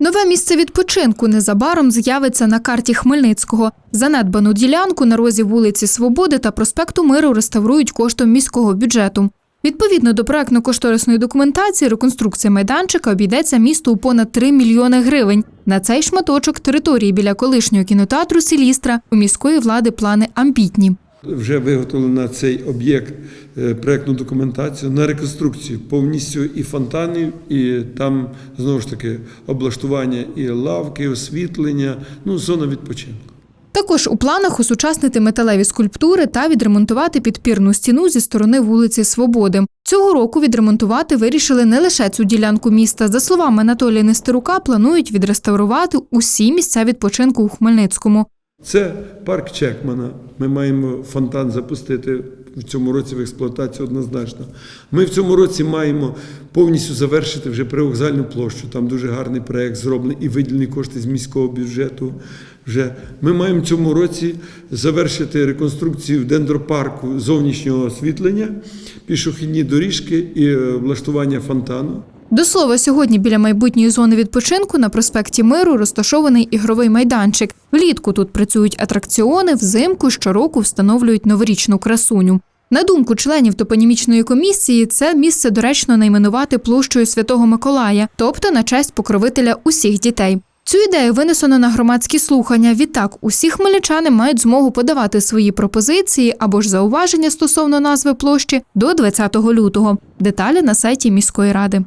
Нове місце відпочинку незабаром з'явиться на карті Хмельницького. Занедбану ділянку на розі вулиці Свободи та проспекту Миру реставрують коштом міського бюджету. Відповідно до проектно-кошторисної документації, реконструкція майданчика обійдеться місту у понад 3 мільйони гривень. На цей шматочок території біля колишнього кінотеатру Сілістра у міської влади плани амбітні. Вже виготовлено цей об'єкт е, проектну документацію на реконструкцію повністю і фонтанів, і там знову ж таки облаштування і лавки, освітлення, ну зона відпочинку. Також у планах осучаснити металеві скульптури та відремонтувати підпірну стіну зі сторони вулиці Свободи. Цього року відремонтувати вирішили не лише цю ділянку міста. За словами Анатолія Нестерука, планують відреставрувати усі місця відпочинку у Хмельницькому. Це парк Чекмана. Ми маємо фонтан запустити в цьому році в експлуатацію однозначно. Ми в цьому році маємо повністю завершити вже привокзальну площу. Там дуже гарний проєкт зроблений і виділені кошти з міського бюджету. Вже ми маємо в цьому році завершити реконструкцію дендропарку зовнішнього освітлення, пішохідні доріжки і е, влаштування фонтану. До слова, сьогодні біля майбутньої зони відпочинку на проспекті Миру розташований ігровий майданчик. Влітку тут працюють атракціони, взимку щороку встановлюють новорічну красуню. На думку членів топонімічної комісії, це місце доречно найменувати площею Святого Миколая, тобто на честь покровителя усіх дітей. Цю ідею винесено на громадські слухання. Відтак, усі хмельничани мають змогу подавати свої пропозиції або ж зауваження стосовно назви площі до 20 лютого. Деталі на сайті міської ради.